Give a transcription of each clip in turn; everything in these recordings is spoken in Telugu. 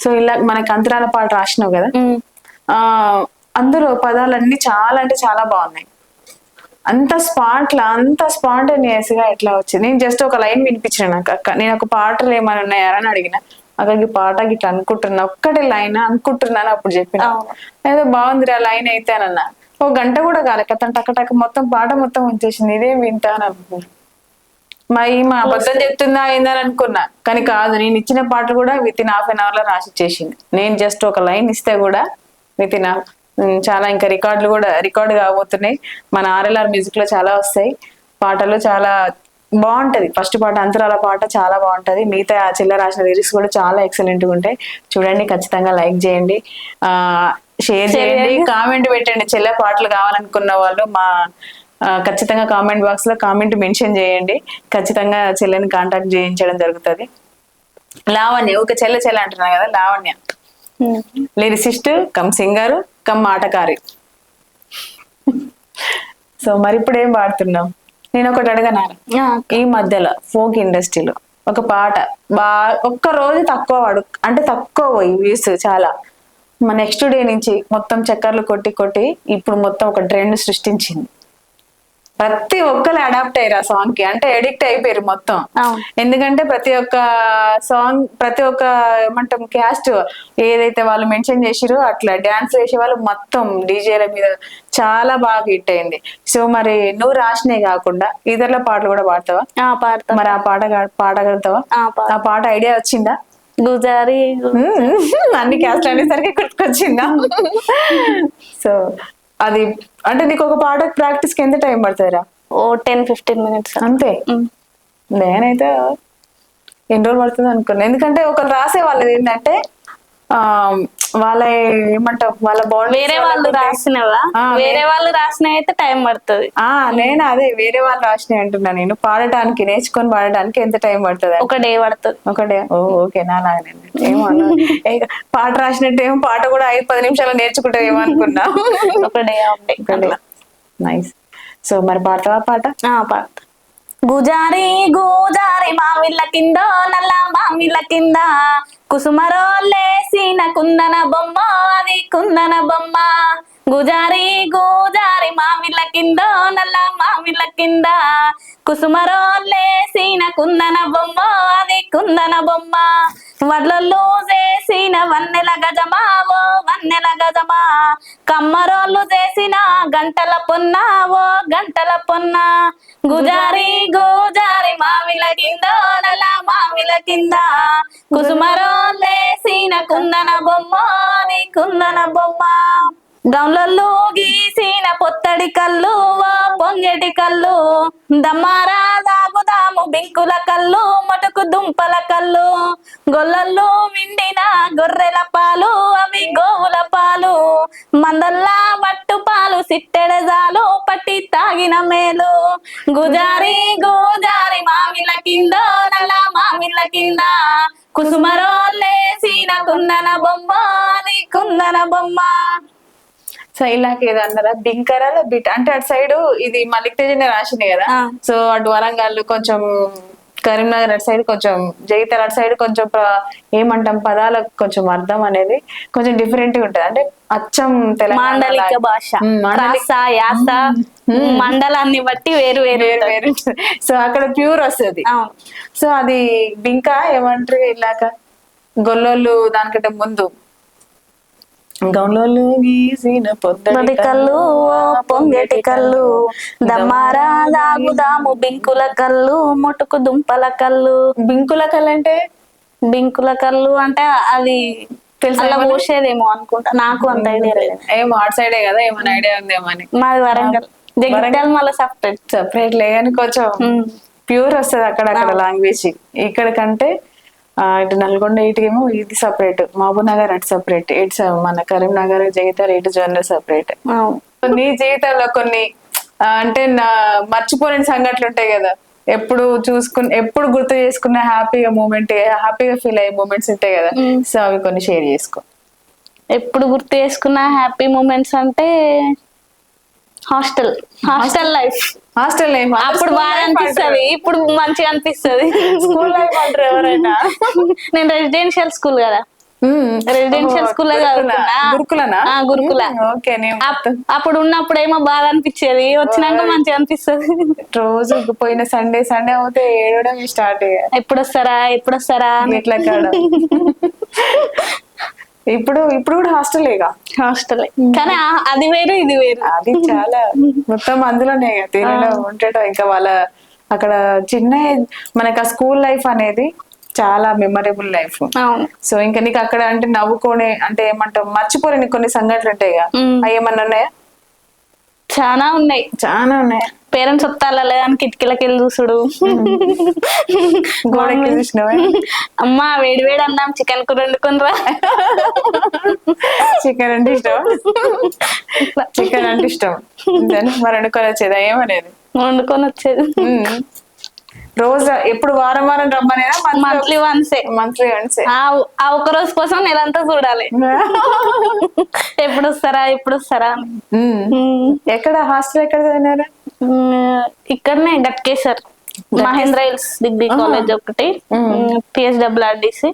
సో ఇలా మనకి అంతరాల పాట రాసినావు కదా? ఆ అందులో పదాలన్నీ చాలా అంటే చాలా బాగున్నాయి. అంత స్పాట్ లా అంత స్పాంటేనియస్గా ఎట్లా వచ్చింది? నేను జస్ట్ ఒక లైన్ వినిపించిన నాకు అక్క. నేను ఒక పాటలు ఏమైనా ఉన్నాయా అని అడిగిన. అక్కడికి పాట గిట్లా అనుకుంటున్నా. ఒక్కటే లైన్ అనుకుంటున్నాను అప్పుడు చెప్పిన. ఏదో బాగుంది ఆ లైన్ అయితే అని అన్నా. ఒక గంట కూడా కాలే. కథం టక టక మొత్తం పాట మొత్తం వచ్చేసింది. ఇదే వింటా అని అనుకున్నా మా అబద్ధం చెప్తుందా అయిందని అనుకున్నా. కానీ కాదు నేను ఇచ్చిన పాట కూడా విత్ ఇన్ హాఫ్ అన్ అవర్లో రాసి ఇచ్చేసింది. నేను జస్ట్ ఒక లైన్ ఇస్తే కూడా విత్ ఇన్ చాలా ఇంకా రికార్డులు కూడా రికార్డు కాబోతున్నాయి. మన ఆర్ఎల్ఆర్ మ్యూజిక్లో చాలా వస్తాయి. పాటలు చాలా బాగుంటది. ఫస్ట్ పాట అంతరాల పాట చాలా బాగుంటది. మిగతా ఆ చెల్ల రాసిన లిరిక్స్ కూడా చాలా ఎక్సలెంట్గా ఉంటాయి. చూడండి ఖచ్చితంగా లైక్ చేయండి. ఆ షేర్ చేయండి కామెంట్ పెట్టండి. చెల్లె పాటలు కావాలనుకున్న వాళ్ళు మా ఖచ్చితంగా కామెంట్ బాక్స్లో కామెంట్ మెన్షన్ చేయండి. ఖచ్చితంగా చెల్లెని కాంటాక్ట్ చేయించడం జరుగుతుంది. లావణ్య ఒక చెల్లె చెల్లె అంటున్నా కదా Lavanya. Lyricist cum singer cum ఆటకారి. So మరి ఇప్పుడు ఏం పాడుతున్నాం? నేను ఒకటి అడగనా? ఈ మధ్యలో ఫోక్ ఇండస్ట్రీలో ఒక పాట బా ఒక్క రోజు తక్కువ వాడు అంటే తక్కువ పోయి వ్యూస్ చాలా. మా నెక్స్ట్ డే నుంచి మొత్తం చక్కర్లు కొట్టి కొట్టి ఇప్పుడు మొత్తం ఒక ట్రెండ్ సృష్టించింది. ప్రతి ఒక్కరు అడాప్ట్ అయ్యారు ఆ సాంగ్కి. అంటే ఎడిక్ట్ అయిపోయారు మొత్తం. ఎందుకంటే ప్రతి ఒక్క సాంగ్ ప్రతి ఒక్క ఏమంటాం క్యాస్ట్ ఏదైతే వాళ్ళు మెన్షన్ చేసిరో అట్లా డాన్స్ చేసే వాళ్ళు మొత్తం డీజేల మీద చాలా బాగా హిట్ అయింది. సో మరి నువ్వు రాసినే కాకుండా ఇతరుల పాటలు కూడా పాడతావా? పాడతా. మరి ఆ పాట పాడగలుగుతావా? ఆ పాట ఐడియా వచ్చిందా? గుజారి. అన్ని క్యాస్ట్ అనేసరికి గుర్తుకొచ్చిందా? సో అది అంటే నీకు ఒక పాట ప్రాక్టీస్కి ఎంత టైం పడుతుందిరా? ఓ టెన్ ఫిఫ్టీన్ మినిట్స్. అంతే? నేనైతే ఎన్ని రోజులు పడుతుంది అనుకున్నా ఎందుకంటే ఒకరు రాసే వాళ్ళది ఏంటంటే వాళ్ళ ఏమంటావు వాళ్ళ బాడీ వేరే వాళ్ళు రాసినవా? వేరే వాళ్ళు రాసిన అయితే టైం పడుతుంది. ఆ నేను అదే వేరే వాళ్ళు రాసినాయి అంటున్నా నేను. పాడటానికి నేర్చుకొని పాడటానికి ఎంత టైం పడుతుంది ఒక డే పడుతుంది. ఒకటే ఓ ఓకే నా లాగానే ఏమో పాట రాసినట్టు ఏమో పాట కూడా ఐదు పది నిమిషాలు నేర్చుకుంటే ఏమో అనుకున్నా. ఒక డే డే నైస్ సో మరి పాడతావా పాట? ఆ పాడతా. గుజారి గుజారి మామిళ్ళ కింద నల్ల మామిళ్ళ కింద. కుసుమరో లేసిన కుందన బొమ్మ అది కుందన బొమ్మ. గుజారి గుజారి మామిళ్ళ కింద నల్ల మామిళ్ళ కింద. కుసుమరో లేసిన కుందన బొమ్మ అది కుందన బొమ్మ. వడ్లల్లో చేసిన వన్నెల గజమావో వన్నెల గజమా. కమ్మరోళ్ళు చేసిన గంటల పొన్నావో గంటల పొన్న. గుజారి గుజారి మామిల కింద మామిల కింద. కుసుమరోళ్ళేసిన కుందన బొమ్మ కుందన బొమ్మ. గౌన్లలో గీసిన పొత్తడి కళ్ళు పొంగటి కల్లు కళ్ళు. దమ్మారా దాగుదాము బింకుల కళ్ళు మటుకు దుంపల కళ్ళు గొల్లల్లో విండిన గొర్రెల పాలు అవి గోవుల పాలు. మందల్లా మట్టు పాలు సిట్టెడజాలు పట్టి తాగిన మేలు. గుజారి గుజారి మామిల కింద నల్ల మామిల కింద. కుసుమరోలేసిన కుందన బొమ్మ అది కుందన బొమ్మ. సో ఇలాగ ఏదో అన్నారా బిట్ అంటే అటు సైడ్ ఇది మలిక్ తేజనే రాసింది కదా. సో అటు వరంగల్ కొంచెం కరీంనగర్ అటు సైడ్ కొంచెం జగిత్యాల అటు సైడ్ కొంచెం ఏమంటాం పదాలకు కొంచెం అర్థం అనేది కొంచెం డిఫరెంట్గా ఉంటది. అంటే అచ్చం తెలంగాణ మాండలిక. భాష. యాస మండలాన్ని బట్టి వేరు వేరు వేరు వేరు. సో అక్కడ ప్యూర్ వస్తుంది. సో అది బింక ఏమంటారు ఇలాక గొల్లోళ్ళు దానికంటే ముందు. గౌన్లోళ్ళు గీసిన పొద్దటి కళ్ళు పొంగెటి కళ్ళు దమ్మారా దాగుదాము బింకుల కళ్ళు ముటుకు దుంపల కళ్ళు. బింకుల కళ్ళు అంటే బింకుల కళ్ళు అంటే అది తెలుసా అలా? పోసేదేమో అనుకుంటా. నాకు అంత ఐడియా లేదు. ఏమో అటు సైడే కదా ఏమైనా ఐడియా ఉందేమో అని. మాది వరంగల్. జగిత్యాల మళ్ళీ సపరేట్ సపరేట్ లే కానీ కొంచెం ప్యూర్ వస్తుంది అక్కడ అక్కడ లాంగ్వేజ్. ఇక్కడ కంటే ఇటు నల్గొండ ఇటుకేమో ఇది సపరేట్ మహబూబ్ నగర్ అటు సపరేట్ ఇటు మన కరీంనగర్ జగిత్యాల ఇటు జోనల్ సపరేట్ నీ జీవితంలో కొన్ని అంటే నా మర్చిపోలేని సంఘటనలు ఉంటాయి కదా. ఎప్పుడు చూసుకుని ఎప్పుడు గుర్తు చేసుకున్న హ్యాపీగా మూమెంట్ హ్యాపీగా ఫీల్ అయ్యే మూమెంట్స్ ఉంటాయి కదా. సో అవి కొన్ని షేర్ చేసుకో. ఎప్పుడు గుర్తు చేసుకున్న హ్యాపీ మూమెంట్స్ అంటే hostel. Hostel life. Hostel life అప్పుడు బాగా అనిపిస్తుంది. ఇప్పుడు మంచిగా అనిపిస్తుంది. స్కూల్ లైఫ్ అంటారు ఎవరైనా? నేను రెసిడెన్షియల్ స్కూల్ కదా. రెసిడెన్షియల్ స్కూల్ గురుకులనా? గురుకుల. అప్పుడు ఉన్నప్పుడు ఏమో బాధ అనిపించేది. వచ్చినాక మంచిగా అనిపిస్తుంది. రోజు పోయిన సండే సండే అవుతే ఏడవడం స్టార్ట్ ఎప్పుడు వస్తారా ఎప్పుడు వస్తారా కాడ. ఇప్పుడు ఇప్పుడు కూడా హాస్టలేగా? హాస్టల్. కానీ అది వేరు ఇది వేరు. అది చాలా మొత్తం అందులోనే తినడం ఉండటం ఇంకా వాళ్ళ అక్కడ చిన్న మనకు ఆ స్కూల్ లైఫ్ అనేది చాలా మెమరబుల్ లైఫ్. సో ఇంకా నీకు అక్కడ అంటే నవ్వుకోనే అంటే ఏమంటావు మర్చిపోలేని కొన్ని సంఘటనలు ఉంటాయి ఏమన్నా ఉన్నాయా? చాలా ఉన్నాయి. చాలా ఉన్నాయి. పేరెంట్స్ లేదా అని కిటికీలకి వెళ్ళి చూసుడు. గోడకి అమ్మా వేడి వేడి అన్నాం చికెన్ కూర వండుకునిరా చికెన్ అంటే ఇష్టం చికెన్ అంటే ఇష్టం. మరి అనుకొని వచ్చేదా? ఏమనేది? వండుకొని వచ్చేది. రోజు ఎప్పుడు వారం వారం రమ్మనేనా? మంత్లీ వన్సే మంత్లీ వన్సే ఆ ఆ ఒక్క రోజు కోసం నెలంతా చూడాలి. ఎప్పుడు వస్తారా ఎప్పుడు వస్తారా. ఎక్కడ? హాస్టల్ ఎక్కడ చదివినారు? ఇక్కడనే Ghatkesar Mahendra hills degree college ఒకటి. పిఎస్డబ్ల్యూఆర్డిసి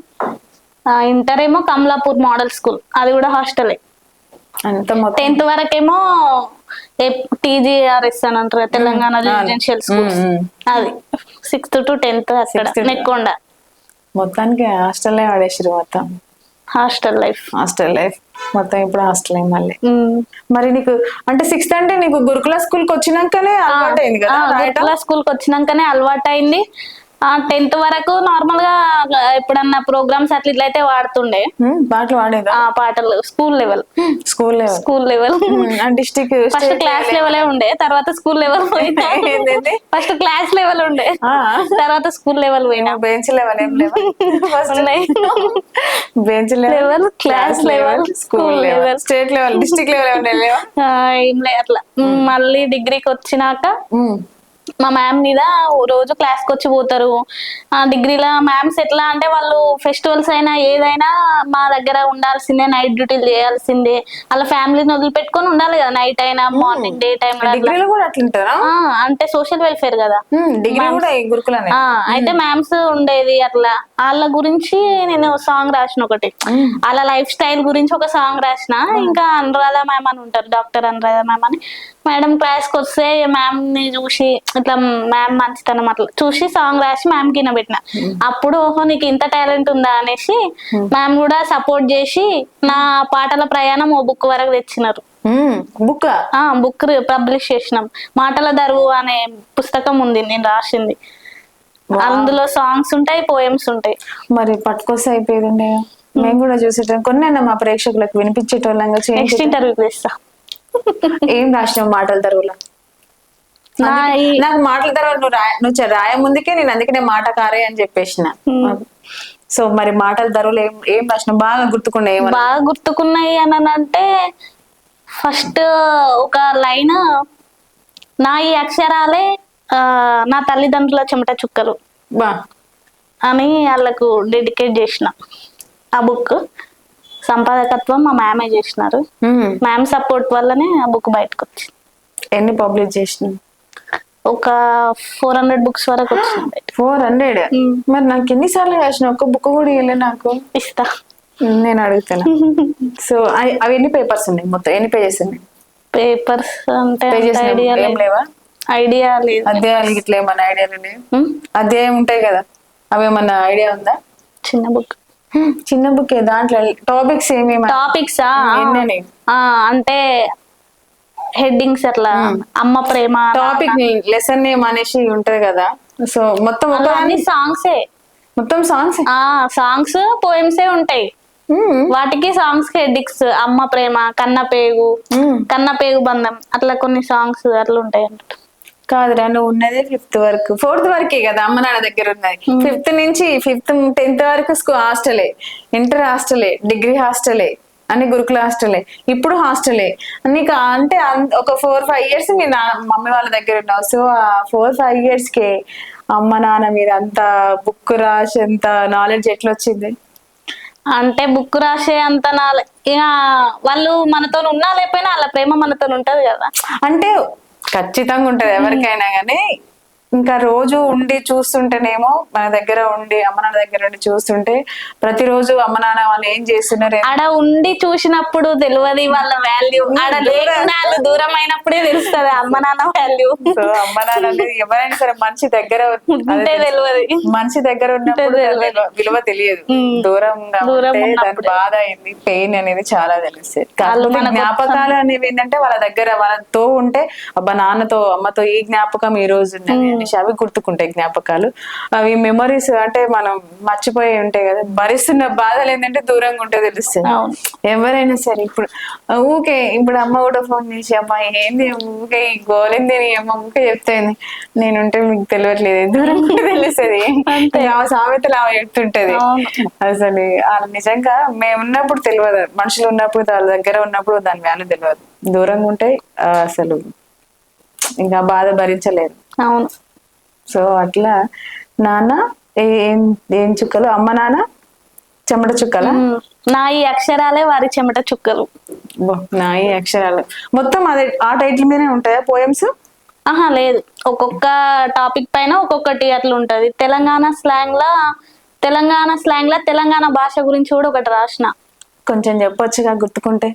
ఇంటర్ ఏమో కమలాపూర్ మోడల్ స్కూల్. అది కూడా హాస్టలే. టెన్త్ వరకేమో టీజీఆర్ఎస్ అని అంటారు తెలంగాణ రెసిడెన్షియల్ స్కూల్. అది. సిక్స్త్ టు టెన్త్ అక్కడ నెక్కొండ మొత్తానికి హాస్టల్ ఆడేసారు మొత్తం. Hostel life. Hostel life. మొత్తం ఇప్పుడు హాస్టల్ మళ్ళీ. మరి నీకు అంటే సిక్స్త్ అంటే నీకు గురుకుల స్కూల్కి వచ్చినాకనే అలవాటు అయింది కదా రాయటం? స్కూల్కి వచ్చినాకనే అలవాటు అయింది టెన్త్ వరకు నార్మల్గా ఎప్పుడన్నా ప్రోగ్రామ్స్ అట్లా ఇట్లయితే వాడుతుండే. పాటలు వాడేదా? పాటలు school level school level school level district first class లెవెలే ఉండే తర్వాత స్కూల్ లెవెల్ పోయినా. ఫస్ట్ క్లాస్ లెవెల్ ఉండే. తర్వాత స్కూల్ లెవెల్ పోయినా. బెంచ్ లెవెల్ ఏం. Bench level class level, school level. State level district level ఏం లే అట్లా. మళ్ళీ డిగ్రీకి వచ్చినాక మా మ్యామ్ మీద రోజు క్లాస్కి వచ్చి పోతారు. ఆ డిగ్రీలో మ్యామ్స్ ఎట్లా అంటే వాళ్ళు ఫెస్టివల్స్ అయినా ఏదైనా మా దగ్గర ఉండాల్సిందే నైట్ డ్యూటీలు చేయాల్సిందే. వాళ్ళ ఫ్యామిలీని వదిలిపెట్టుకొని ఉండాలి కదా నైట్ అయినా మార్నింగ్ డే టైం అంటే సోషల్ వెల్ఫేర్ కదా. డిగ్రీ కూడా అయితే మ్యామ్స్ ఉండేది అట్లా. వాళ్ళ గురించి నేను సాంగ్ రాసిన ఒకటి. వాళ్ళ లైఫ్ స్టైల్ గురించి ఒక సాంగ్ రాసిన. ఇంకా అనురాధ మ్యామ్ అని ఉంటారు డాక్టర్ అనురాధ మ్యామ్ అని. మేడం క్లాస్కి వస్తే మ్యామ్ని చూసి ఇట్లా మ్యామ్ మంచితనం అట్లా చూసి సాంగ్ రాసి మ్యామ్కి పెట్టిన అప్పుడు ఓహో నీకు ఇంత టాలెంట్ ఉందా అనేసి మ్యామ్ కూడా సపోర్ట్ చేసి నా పాటల ప్రయాణం ఓ బుక్ వరకు తెచ్చినారు. బుక్ బుక్ పబ్లిష్ చేసినాం. మాటల దరువు అనే పుస్తకం ఉంది నేను రాసింది. అందులో సాంగ్స్ ఉంటాయి పోయమ్స్ ఉంటాయి. మరి పట్టుకొస్తే అయిపోయేది ఉండే మేము కూడా చూసేటం కొన్ని అన్న మా ప్రేక్షకులకు వినిపించేటోళ్ళంగా నెక్స్ట్ ఇంటర్వ్యూ చేస్తా ఏం రాసినావు మాటల ఈ నాకు మాటల తర్వాత నువ్వు రాయ నువ్వు రాయ ముందుకే నేను అందుకనే మాట కారే అని చెప్పేసిన. సో మరి మాటల ధరలు ఏం ఏం రాసినావు బాగా గుర్తుకుండా ఏమన్నా? బాగా గుర్తుకున్నాయి అని అంటే ఫస్ట్ ఒక లైన్ నా ఈ అక్షరాలే నా తల్లిదండ్రుల చెమట చుక్కలు అని వాళ్ళకు డెడికేట్ చేసిన. ఆ బుక్ సంపాదకత్వం మా మ్యామే చేసినారు. మ్యామ్ సపోర్ట్ వల్లనే ఆ బుక్ బయటకు వచ్చింది ఎన్ని పబ్లిష్ చేసినావు? ఒక ఫోర్ హండ్రెడ్ బుక్స్ వరకు వచ్చింది. Four hundred? మరి నాకు ఎన్నిసార్లు రాసిన ఒక్క బుక్ కూడా ఇవ్వలే నాకు. ఇస్తా. నేను అడుగుతాను. సో అవి- ఎన్ని పేపర్స్ ఉన్నాయి మొత్తం? ఎన్ని పేజెస్ ఉన్నాయి? పేపర్స్ అంటే ఐడియా లేవా? ఐడియా లేదు. అధ్యాయాలు ఇట్లా ఏమన్నా ఐడియాలు లేవు అధ్యాయం ఉంటాయి కదా. అవి ఏమన్నా ఐడియా ఉందా? చిన్న బుక్. చిన్న బుక్ దాంట్లో టాపిక్స్ ఏమేమి టాపిక్స్ అంటే హెడ్డింగ్స్ అట్లా అమ్మ ప్రేమ టాపిక్ లెసన్ నేమ్ అనేసి ఉంటది కదా. సో మొత్తం అన్ని సాంగ్సే మొత్తం సాంగ్స్ ఆ సాంగ్స్ పోయిమ్సే ఉంటాయి. వాటికి సాంగ్స్ హెడ్డింగ్స్ అమ్మ ప్రేమ కన్న పేగు కన్న పేగు బంధం అట్లా కొన్ని సాంగ్స్ అట్లా ఉంటాయి అన్నట్టు. కాదురా నువ్వు ఉన్నదే ఫిఫ్త్ వరకు. ఫోర్త్ వరకే కదా అమ్మ నాన్న దగ్గర ఉన్నది. ఫిఫ్త్ నుంచి ఫిఫ్త్ టెన్త్ వరకు స్కూల్ హాస్టలే ఇంటర్ హాస్టలే డిగ్రీ హాస్టలే అన్ని గురుకుల హాస్టలే. ఇప్పుడు హాస్టలే. నీకు అంటే అన్- ఒక ఫోర్ ఫైవ్ ఇయర్స్ మీ నా మమ్మీ వాళ్ళ దగ్గర ఉన్నావు. సో ఆ ఫోర్ ఫైవ్ ఇయర్స్కి అమ్మ నాన్న మీద అంత బుక్ రాసి అంత నాలెడ్జ్ ఎట్లా వచ్చింది అంటే బుక్ రాసే అంత నా ఇక వాళ్ళు మనతో ఉన్నా లేకపోయినా వాళ్ళ ప్రేమ మనతో ఉంటది కదా. అంటే ఖచ్చితంగా ఉంటది ఎవరికైనా కానీ ఇంకా రోజు ఉండి చూస్తుంటేనేమో మన దగ్గర ఉండి అమ్మ నాన్న దగ్గర ఉండి చూస్తుంటే ప్రతిరోజు అమ్మ నాన్న వాళ్ళు ఏం చేస్తున్నారు? ఆడ ఉండి చూసినప్పుడు తెలియదు వాళ్ళ వాల్యూ ఆడ దూరం. అయినప్పుడే తెలుస్తుంది అమ్మ నాన్న వాల్యూ అమ్మ నాన్న ఎవరైనా సరే మనిషి దగ్గర ఉంటే తెలియదు మనిషి దగ్గర ఉన్నప్పుడు విలువ- తెలియదు. దూరంగా దూరం దాని. బాధ అయింది పెయిన్ అనేది చాలా తెలుస్తుంది జ్ఞాపకాలు అనేవి ఏంటంటే వాళ్ళ దగ్గర వాళ్ళతో ఉంటే అబ్బా నాన్నతో అమ్మతో ఈ జ్ఞాపకం ఈ రోజు ఉన్నది అనేసి అవి గుర్తుకుంటాయి జ్ఞాపకాలు. అవి మెమరీస్ అంటే మనం మర్చిపోయి ఉంటాయి కదా భరిస్తున్న బాధలు ఏంటంటే దూరంగా ఉంటే తెలుస్తుంది. ఎవరైనా సరే ఇప్పుడు ఊకే ఇప్పుడు అమ్మ కూడా ఫోన్ చేసి అమ్మ ఏంది? ఊకే ఈ గోలింది అమ్మ? ఊకే చెప్తాయింది నేనుంటే మీకు తెలియట్లేదు. దూరం ఉంటే తెలుస్తుంది. అంతే. ఆ సామెతలు ఆమె చెప్తుంటది. అసలు నిజంగా మేము ఉన్నప్పుడు తెలియదు. మనుషులు ఉన్నప్పుడు వాళ్ళ దగ్గర ఉన్నప్పుడు దాని వాల్యూ తెలియదు. దూరంగా ఉంటే అసలు ఇంకా బాధ భరించలేదు అవును. సో అట్లా నాన్న ఏ- ఏం చుక్కలు? అమ్మ నాన్న? చెమట చుక్కల. నా ఈ అక్షరాలే వారి చెమట చుక్కలు. నా ఈ అక్షరాలు. మొత్తం అదే ఆ టైటిల్ మీదనే ఉంటాయా పోయమ్స్? ఆహా లేదు. ఒక్కొక్క టాపిక్ పైన ఒక్కొక్కటి అట్లా ఉంటది. తెలంగాణ స్లాంగ్ లా తెలంగాణ స్లాంగ్ లా తెలంగాణ భాష గురించి కూడా ఒకటి రాసిన. కొంచెం చెప్పొచ్చుగా గుర్తుకుంటే.